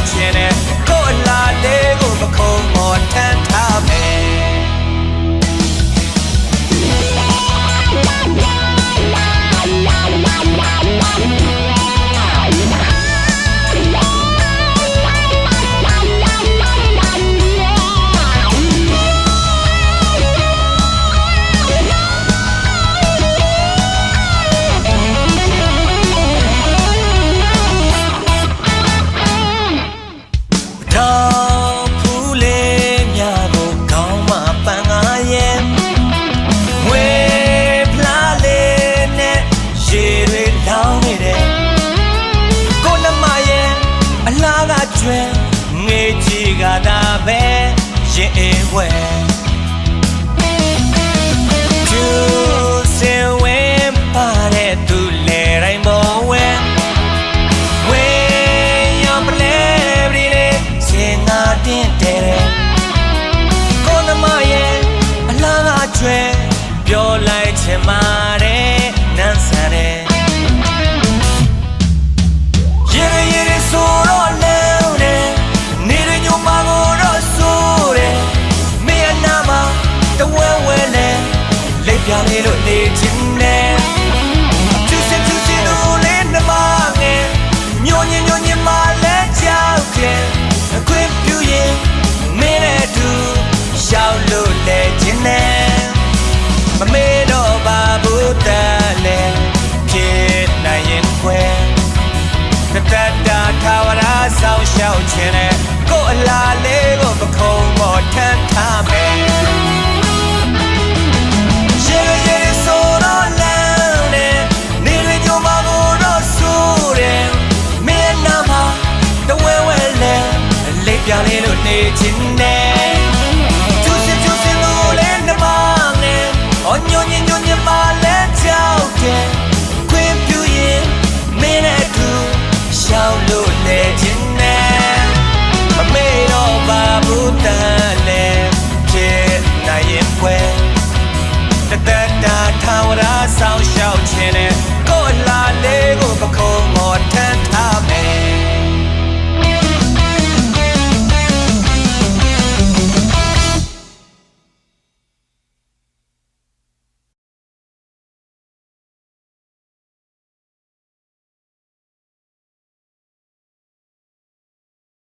emotion ရွယ်ငေးချီကသာပဲရင်အွယ် ထာဝရဆောင်ရှောက်ခြင်းနဲ့ကိုယ်အလားလေးကိုပခုံးပေါ်ထမ်းထားမယ် ချင်တယ်ကိုအလားလေး